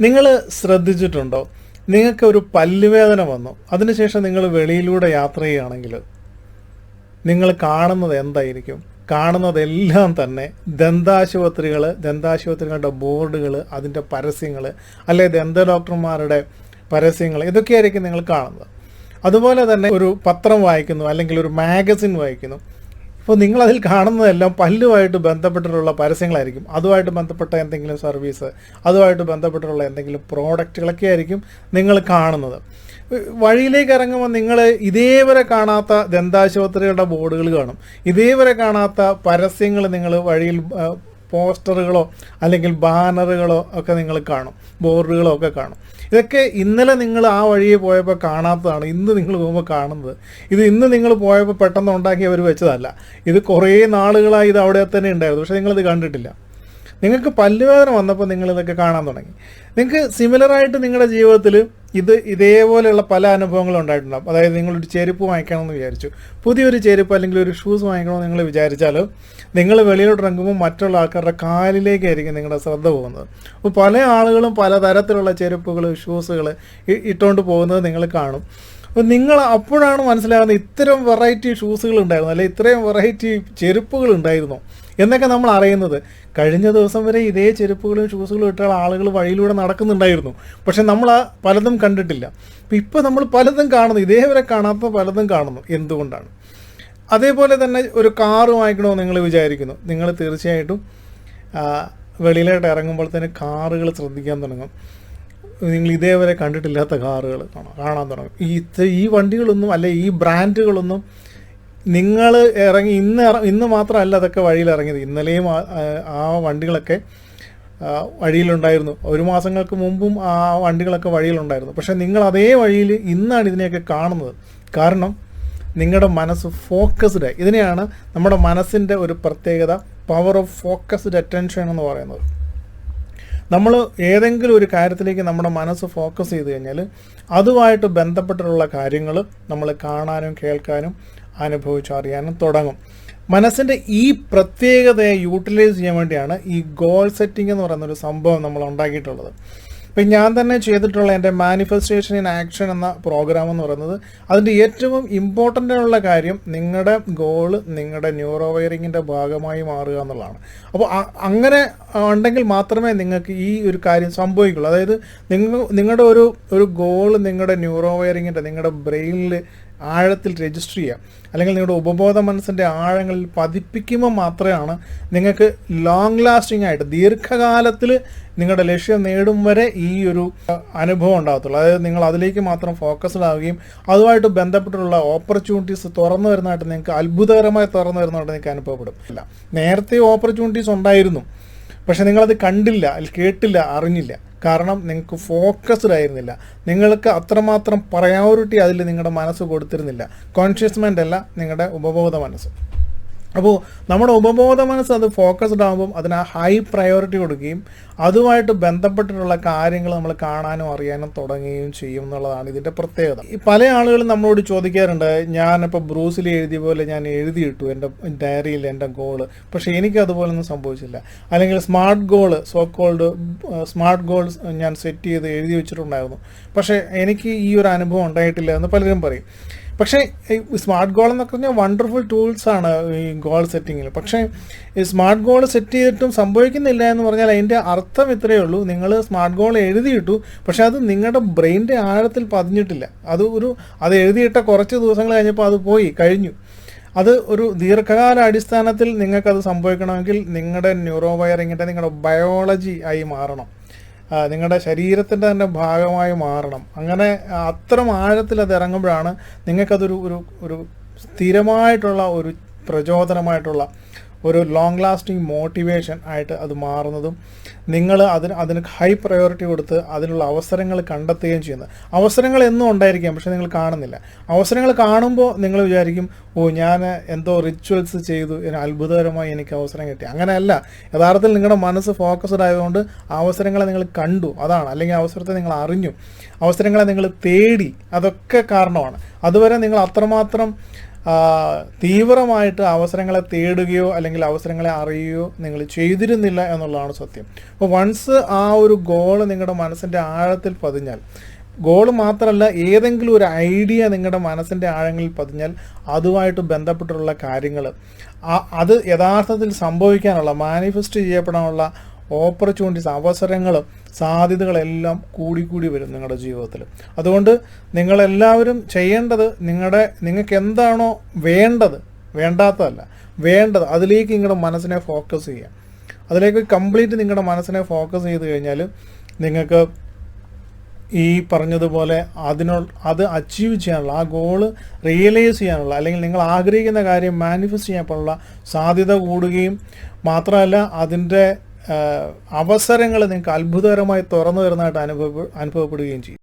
നിങ്ങൾ ശ്രദ്ധിച്ചിട്ടുണ്ടോ? നിങ്ങൾക്ക് ഒരു പല്ലുവേദന വന്നു. അതിനുശേഷം നിങ്ങൾ വെളിയിലൂടെ യാത്ര ചെയ്യുകയാണെങ്കിൽ നിങ്ങൾ കാണുന്നത് എന്തായിരിക്കും? കാണുന്നതെല്ലാം തന്നെ ദന്താശുപത്രികൾ ദന്താശുപത്രികളുടെ ബോർഡുകൾ അതിന്റെ പരസ്യങ്ങൾ അല്ലെ ദന്ത ഡോക്ടർമാരുടെ പരസ്യങ്ങൾ ഇതൊക്കെയായിരിക്കും നിങ്ങൾ കാണുന്നത്. അതുപോലെ തന്നെ ഒരു പത്രം വായിക്കുന്നു അല്ലെങ്കിൽ ഒരു മാഗസിൻ വായിക്കുന്നു. അപ്പോൾ നിങ്ങളതിൽ കാണുന്നതെല്ലാം പല്ലുമായിട്ട് ബന്ധപ്പെട്ടിട്ടുള്ള പരസ്യങ്ങളായിരിക്കും. അതുമായിട്ട് ബന്ധപ്പെട്ട എന്തെങ്കിലും സർവീസ് അതുമായിട്ട് ബന്ധപ്പെട്ടിട്ടുള്ള എന്തെങ്കിലും പ്രോഡക്റ്റുകളൊക്കെ ആയിരിക്കും നിങ്ങൾ കാണുന്നത്. വഴിയിലേക്ക് ഇറങ്ങുമ്പോൾ നിങ്ങൾ ഇതേവരെ കാണാത്ത ദന്താശുപത്രികളുടെ ബോർഡുകൾ കാണും. ഇതേവരെ കാണാത്ത പരസ്യങ്ങൾ നിങ്ങൾ വഴിയിൽ പോസ്റ്ററുകളോ അല്ലെങ്കിൽ ബാനറുകളോ ഒക്കെ നിങ്ങൾ കാണും. ബോർഡുകളോ ഒക്കെ കാണും. ഇതൊക്കെ ഇന്നലെ നിങ്ങൾ ആ വഴിയെ പോയപ്പോൾ കാണാത്തതാണ് ഇന്ന് നിങ്ങൾ പോകുമ്പോൾ കാണുന്നത്. ഇത് ഇന്ന് നിങ്ങൾ പോയപ്പോൾ പെട്ടെന്ന് ഉണ്ടാക്കി അവർ വെച്ചതല്ല. ഇത് കുറേ നാളുകളായി ഇത് അവിടെ തന്നെ ഉണ്ടായിരുന്നു. പക്ഷേ നിങ്ങളിത് കണ്ടിട്ടില്ല. നിങ്ങൾക്ക് പല്ലുവേദന വന്നപ്പോൾ നിങ്ങളിതൊക്കെ കാണാൻ തുടങ്ങി. നിങ്ങൾക്ക് സിമിലറായിട്ട് നിങ്ങളുടെ ജീവിതത്തിൽ ഇത് ഇതേപോലെയുള്ള പല അനുഭവങ്ങളും ഉണ്ടായിട്ടുണ്ടാകും അതായത് നിങ്ങളൊരു ചെരുപ്പ് വാങ്ങിക്കണമെന്ന് വിചാരിച്ചു. പുതിയൊരു ചെരുപ്പ് അല്ലെങ്കിൽ ഒരു ഷൂസ് വാങ്ങിക്കണമെന്ന് നിങ്ങൾ വിചാരിച്ചാൽ നിങ്ങൾ വെളിയിലോട്ട് ഇറങ്ങുമ്പോൾ മറ്റുള്ള ആൾക്കാരുടെ കാലിലേക്കായിരിക്കും നിങ്ങളുടെ ശ്രദ്ധ പോകുന്നത്. അപ്പോൾ പല ആളുകളും പലതരത്തിലുള്ള ചെരുപ്പുകൾ ഷൂസുകൾ ഇട്ടുകൊണ്ട് പോകുന്നത് നിങ്ങൾ കാണും. അപ്പോൾ നിങ്ങൾ അപ്പോഴാണ് മനസ്സിലാകുന്നത് ഇത്തരം വെറൈറ്റി ഷൂസുകൾ ഉണ്ടായിരുന്നു. അല്ലെങ്കിൽ ഇത്രയും വെറൈറ്റി ചെരുപ്പുകൾ ഉണ്ടായിരുന്നു. എന്നൊക്കെ നമ്മൾ അറിയുന്നത്. കഴിഞ്ഞ ദിവസം വരെ ഇതേ ചെരുപ്പുകളും ഷൂസുകളും ഇട്ട ആളുകൾ വഴിയിലൂടെ നടക്കുന്നുണ്ടായിരുന്നു. പക്ഷെ നമ്മൾ ആ പലതും കണ്ടിട്ടില്ല. അപ്പോൾ ഇപ്പോൾ നമ്മൾ പലതും കാണുന്നു. ഇതേവരെ കാണാത്ത പലതും കാണുന്നു. എന്തുകൊണ്ടാണ്? അതേപോലെ തന്നെ ഒരു കാറ് വാങ്ങിക്കണമെന്ന് നിങ്ങൾ വിചാരിക്കുന്നു. നിങ്ങൾ തീർച്ചയായിട്ടും വെളിയിലോട്ട് ഇറങ്ങുമ്പോൾ തന്നെ കാറുകൾ ശ്രദ്ധിക്കാൻ തുടങ്ങും. നിങ്ങൾ ഇതേവരെ കണ്ടിട്ടില്ലാത്ത കാറുകൾ കാണാൻ തുടങ്ങും. ഈ ഈ വണ്ടികളൊന്നും അല്ലെ ഈ ബ്രാൻഡുകളൊന്നും നിങ്ങൾ ഇറങ്ങി ഇന്ന് ഇന്ന് മാത്രമല്ല അതൊക്കെ വഴിയിൽ ഇറങ്ങിയത്. ഇന്നലെയും ആ- വണ്ടികളൊക്കെ വഴിയിലുണ്ടായിരുന്നു. ഒരു മാസങ്ങൾക്ക് മുമ്പും ആ വണ്ടികളൊക്കെ വഴിയിലുണ്ടായിരുന്നു. പക്ഷെ നിങ്ങൾ അതേ വഴിയിൽ ഇന്നാണ് ഇതിനെയൊക്കെ കാണുന്നത്. കാരണം നിങ്ങളുടെ മനസ്സ് ഫോക്കസ്ഡ് ഇതിനെയാണ് നമ്മുടെ മനസ്സിന്റെ ഒരു പ്രത്യേകത പവർ ഓഫ് ഫോക്കസ്ഡ് അറ്റൻഷൻ എന്ന് പറയുന്നത്. നമ്മൾ ഏതെങ്കിലും ഒരു കാര്യത്തിലേക്ക് നമ്മുടെ മനസ്സ് ഫോക്കസ് ചെയ്ത് കഴിഞ്ഞാൽ അതുമായിട്ട് ബന്ധപ്പെട്ടിട്ടുള്ള കാര്യങ്ങൾ നമ്മൾ കാണാനും കേൾക്കാനും അനുഭവിച്ചറിയാനും തുടങ്ങും. മനസ്സിന്റെ ഈ പ്രത്യേകതയെ യൂട്ടിലൈസ് ചെയ്യാൻ വേണ്ടിയാണ് ഈ ഗോൾ സെറ്റിംഗ് എന്ന് പറയുന്ന ഒരു സംഭവം നമ്മൾ ഉണ്ടാക്കിയിട്ടുള്ളത്. ഇപ്പം ഞാൻ തന്നെ ചെയ്തിട്ടുള്ള എന്റെ മാനിഫെസ്റ്റേഷൻ ഇൻ ആക്ഷൻ എന്ന പ്രോഗ്രാം എന്ന് പറയുന്നത് അതിന്റെ ഏറ്റവും ഇമ്പോർട്ടന്റ് ആയുള്ള കാര്യം നിങ്ങളുടെ ഗോൾ നിങ്ങളുടെ ന്യൂറോ വയറിങ്ങിന്റെ ഭാഗമായി മാറുക എന്നുള്ളതാണ്. അപ്പോൾ അങ്ങനെ ഉണ്ടെങ്കിൽ മാത്രമേ നിങ്ങൾക്ക് ഈ ഒരു കാര്യം സംഭവിക്കുള്ളൂ. അതായത് നിങ്ങൾ നിങ്ങളുടെ ഒരു ഒരു ഗോൾ നിങ്ങളുടെ ന്യൂറോ വയറിങ്ങിന്റെ നിങ്ങളുടെ ബ്രെയിനിൽ ആഴത്തിൽ രജിസ്റ്റർ ചെയ്യുക അല്ലെങ്കിൽ നിങ്ങളുടെ ഉപബോധ മനസ്സിന്റെ ആഴങ്ങളിൽ പതിപ്പിക്കുമ്പോൾ മാത്രമാണ് നിങ്ങൾക്ക് ലോങ് ലാസ്റ്റിംഗ് ആയിട്ട് ദീർഘകാലത്തിൽ നിങ്ങളുടെ ലക്ഷ്യം നേടും വരെ ഈ ഒരു അനുഭവം ഉണ്ടാകത്തുള്ളൂ. അതായത് നിങ്ങൾ അതിലേക്ക് മാത്രം ഫോക്കസ്ഡ് ആവുകയും അതുമായിട്ട് ബന്ധപ്പെട്ടുള്ള ഓപ്പർച്യൂണിറ്റീസ് തുറന്നു വരുന്നതായിട്ട് നിങ്ങൾക്ക് അത്ഭുതകരമായി തുറന്നു വരുന്നതായിട്ട് നിങ്ങൾക്ക് അനുഭവപ്പെടും. അല്ല നേരത്തെ ഓപ്പർച്യൂണിറ്റീസ് ഉണ്ടായിരുന്നു. പക്ഷെ നിങ്ങളത് കണ്ടില്ല അതിൽ കേട്ടില്ല അറിഞ്ഞില്ല. കാരണം നിങ്ങൾക്ക് ഫോക്കസ്ഡ് ആയിരുന്നില്ല നിങ്ങൾക്ക് അത്രമാത്രം പ്രയോറിറ്റി അതിൽ നിങ്ങളുടെ മനസ്സ് കൊടുത്തിരുന്നില്ല. കോൺഷ്യസ് മൈൻഡ് അല്ല നിങ്ങളുടെ ഉപബോധ മനസ്സ്. അപ്പോൾ നമ്മുടെ ഉപബോധ മനസ്സ് അത് ഫോക്കസ്ഡ് ആകുമ്പം അതിന് ഹൈ പ്രയോറിറ്റി കൊടുക്കുകയും അതുമായിട്ട് ബന്ധപ്പെട്ടിട്ടുള്ള കാര്യങ്ങൾ നമ്മൾ കാണാനും അറിയാനും തുടങ്ങുകയും ചെയ്യും എന്നുള്ളതാണ് ഇതിന്റെ പ്രത്യേകത. പല ആളുകളും നമ്മളോട് ചോദിക്കാറുണ്ട് ഞാനിപ്പോൾ ബ്രൂസിൽ എഴുതിയ പോലെ ഞാൻ എഴുതിയിട്ടു എന്റെ ഡയറിയിൽ എന്റെ ഗോൾ പക്ഷേ എനിക്ക് അതുപോലൊന്നും സംഭവിച്ചില്ല. അല്ലെങ്കിൽ smart goal so called smart goals ഞാൻ സെറ്റ് ചെയ്ത് എഴുതി വെച്ചിട്ടുണ്ടായിരുന്നു. പക്ഷേ എനിക്ക് ഈ ഒരു അനുഭവം ഉണ്ടായിട്ടില്ല എന്ന് പലരും പറയും. പക്ഷേ സ്മാർട്ട് ഗോൾ എന്നൊക്കെ പറഞ്ഞാൽ വണ്ടർഫുൾ ടൂൾസ് ആണ് ഈ ഗോൾ സെറ്റിങ്ങിൽ. പക്ഷേ ഈ സ്മാർട്ട് ഗോൾ സെറ്റ് ചെയ്തിട്ടും സംഭവിക്കുന്നില്ല എന്ന് പറഞ്ഞാൽ അതിന്റെ അർത്ഥം ഇത്രയേ ഉള്ളൂ. നിങ്ങൾ സ്മാർട്ട് ഗോൾ എഴുതിയിട്ടു പക്ഷേ അത് നിങ്ങളുടെ ബ്രെയിന്റെ ആഴത്തിൽ പതിഞ്ഞിട്ടില്ല. അത് ഒരു അത് എഴുതിയിട്ട കുറച്ച് ദിവസങ്ങൾ കഴിഞ്ഞപ്പോൾ അത് പോയി കഴിഞ്ഞു. അത് ഒരു ദീർഘകാല അടിസ്ഥാനത്തിൽ നിങ്ങൾക്കത് സംഭവിക്കണമെങ്കിൽ നിങ്ങളുടെ ന്യൂറോ വയറിങ്ങിന്റെ നിങ്ങളുടെ ബയോളജി ആയി മാറണം. നിങ്ങളുടെ ശരീരത്തിന്റെ തന്നെ ഭാഗമായി മാറണം. അങ്ങനെ അത്തരം ആഴത്തിൽ അത് ഇറങ്ങുമ്പോഴാണ് നിങ്ങൾക്കതൊരു ഒരു ഒരു സ്ഥിരമായിട്ടുള്ള ഒരു പ്രചോദനമായിട്ടുള്ള ഒരു ലോങ് ലാസ്റ്റിംഗ് മോട്ടിവേഷൻ ആയിട്ട് അത് മാറുന്നതും നിങ്ങൾ അതിന് അതിന് ഹൈ പ്രയോറിറ്റി കൊടുത്ത് അതിനുള്ള അവസരങ്ങൾ കണ്ടെത്തുകയും ചെയ്യുന്നത് അവസരങ്ങൾ എന്നും ഉണ്ടായിരിക്കാം പക്ഷേ നിങ്ങൾ കാണുന്നില്ല. അവസരങ്ങൾ കാണുമ്പോൾ നിങ്ങൾ വിചാരിക്കും ഓ ഞാൻ എന്തോ റിച്വൽസ് ചെയ്തു അത്ഭുതകരമായി എനിക്ക് അവസരം കിട്ടി. അങ്ങനെയല്ല. യഥാർത്ഥത്തിൽ നിങ്ങളുടെ മനസ്സ് ഫോക്കസ്ഡ് ആയതുകൊണ്ട് അവസരങ്ങളെ നിങ്ങൾ കണ്ടു അതാണ്. അല്ലെങ്കിൽ അവസരത്തെ നിങ്ങൾ അറിഞ്ഞു. അവസരങ്ങളെ നിങ്ങൾ തേടി അതൊക്കെ കാരണമാണ്. അതുവരെ നിങ്ങൾ അത്രമാത്രം തീവ്രമായിട്ട് അവസരങ്ങളെ തേടുകയോ അല്ലെങ്കിൽ അവസരങ്ങളെ അറിയുകയോ നിങ്ങൾ ചെയ്തിരുന്നില്ല എന്നുള്ളതാണ് സത്യം. അപ്പോൾ വൺസ് ആ ഒരു ഗോൾ നിങ്ങളുടെ മനസ്സിന്റെ ആഴത്തിൽ പതിഞ്ഞാൽ ഗോൾ മാത്രമല്ല ഏതെങ്കിലും ഒരു ഐഡിയ നിങ്ങളുടെ മനസ്സിന്റെ ആഴങ്ങളിൽ പതിഞ്ഞാൽ അതുമായിട്ട് ബന്ധപ്പെട്ടുള്ള കാര്യങ്ങൾ അത് യഥാർത്ഥത്തിൽ സംഭവിക്കാനുള്ള മാനിഫെസ്റ്റ് ചെയ്യപ്പെടാനുള്ള ഓപ്പർച്യൂണിറ്റീസ് അവസരങ്ങൾ സാധ്യതകളെല്ലാം കൂടിക്കൂടി വരും നിങ്ങളുടെ ജീവിതത്തിൽ. അതുകൊണ്ട് നിങ്ങളെല്ലാവരും ചെയ്യേണ്ടത് നിങ്ങളുടെ നിങ്ങൾക്ക് എന്താണോ വേണ്ടത് വേണ്ടാത്തതല്ല വേണ്ടത് അതിലേക്ക് നിങ്ങളുടെ മനസ്സിനെ ഫോക്കസ് ചെയ്യുക അതിലേക്ക് കംപ്ലീറ്റ് നിങ്ങളുടെ മനസ്സിനെ ഫോക്കസ് ചെയ്ത് കഴിഞ്ഞാൽ നിങ്ങൾക്ക് ഈ പറഞ്ഞതുപോലെ അതിനോ അത് അച്ചീവ് ചെയ്യാനുള്ള ആ ഗോൾ റിയലൈസ് ചെയ്യാനുള്ള അല്ലെങ്കിൽ നിങ്ങൾ ആഗ്രഹിക്കുന്ന കാര്യം മാനിഫെസ്റ്റ് ചെയ്യാനുള്ള സാധ്യത കൂടുകയും മാത്രമല്ല അതിന്റെ അവസരങ്ങൾ നിങ്ങൾക്ക് അത്ഭുതകരമായി തുറന്നു വരുന്നതായിട്ട് അനുഭവ അനുഭവപ്പെടുകയും ചെയ്യും.